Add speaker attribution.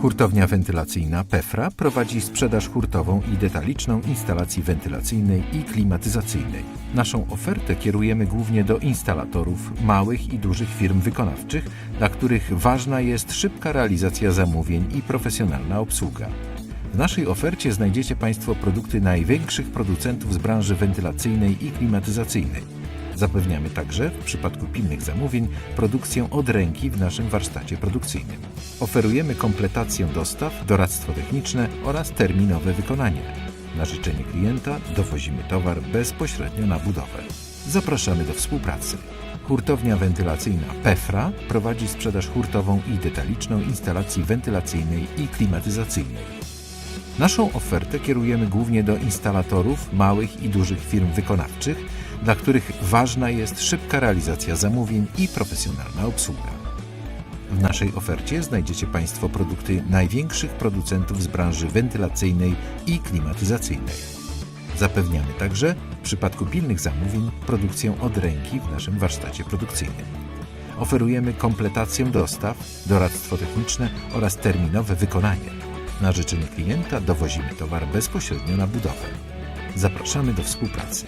Speaker 1: Hurtownia wentylacyjna PEFRA prowadzi sprzedaż hurtową i detaliczną instalacji wentylacyjnej i klimatyzacyjnej. Naszą ofertę kierujemy głównie do instalatorów, małych i dużych firm wykonawczych, dla których ważna jest szybka realizacja zamówień i profesjonalna obsługa. W naszej ofercie znajdziecie Państwo produkty największych producentów z branży wentylacyjnej i klimatyzacyjnej. Zapewniamy także, w przypadku pilnych zamówień, produkcję od ręki w naszym warsztacie produkcyjnym. Oferujemy kompletację dostaw, doradztwo techniczne oraz terminowe wykonanie. Na życzenie klienta dowozimy towar bezpośrednio na budowę. Zapraszamy do współpracy. Hurtownia wentylacyjna PEFRA prowadzi sprzedaż hurtową i detaliczną instalacji wentylacyjnej i klimatyzacyjnej. Naszą ofertę kierujemy głównie do instalatorów, małych i dużych firm wykonawczych, dla których ważna jest szybka realizacja zamówień i profesjonalna obsługa. W naszej ofercie znajdziecie Państwo produkty największych producentów z branży wentylacyjnej i klimatyzacyjnej. Zapewniamy także, w przypadku pilnych zamówień, produkcję od ręki w naszym warsztacie produkcyjnym. Oferujemy kompletację dostaw, doradztwo techniczne oraz terminowe wykonanie. Na życzenie klienta dowozimy towar bezpośrednio na budowę. Zapraszamy do współpracy.